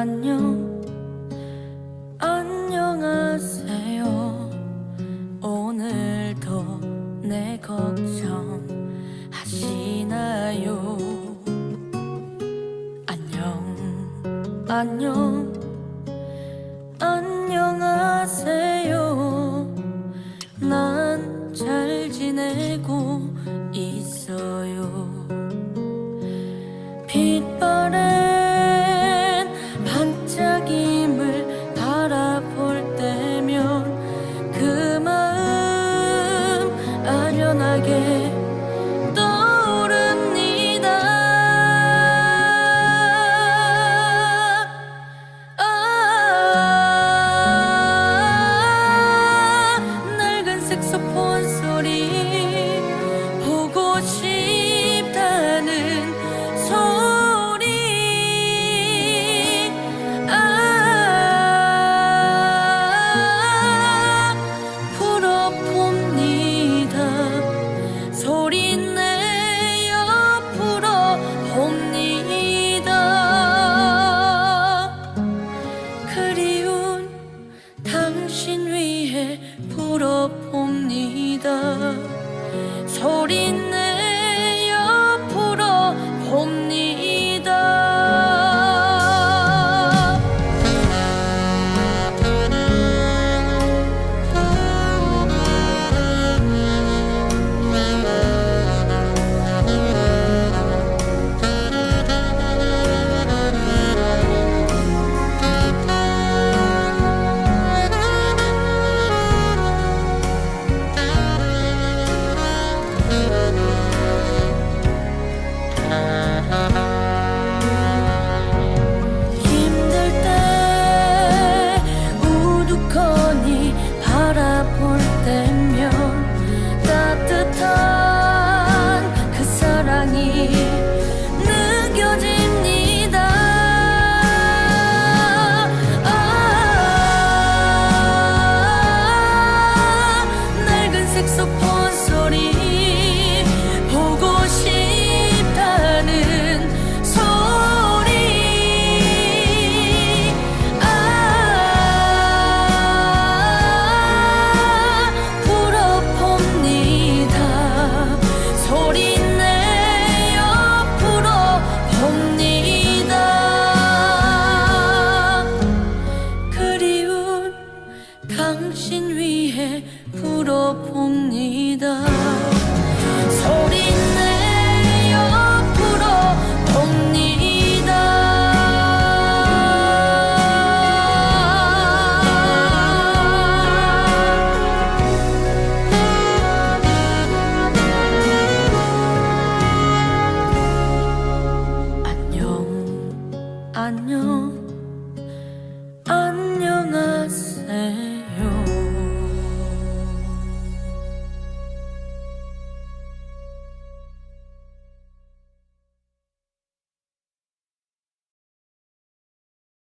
안녕 안녕하세요. 오늘도 내 걱정 하시나요? 안녕 안녕 안녕하세요. 난 잘 지내고 있어요. 빛바래 소리는 당신 위해 풀어봅니다.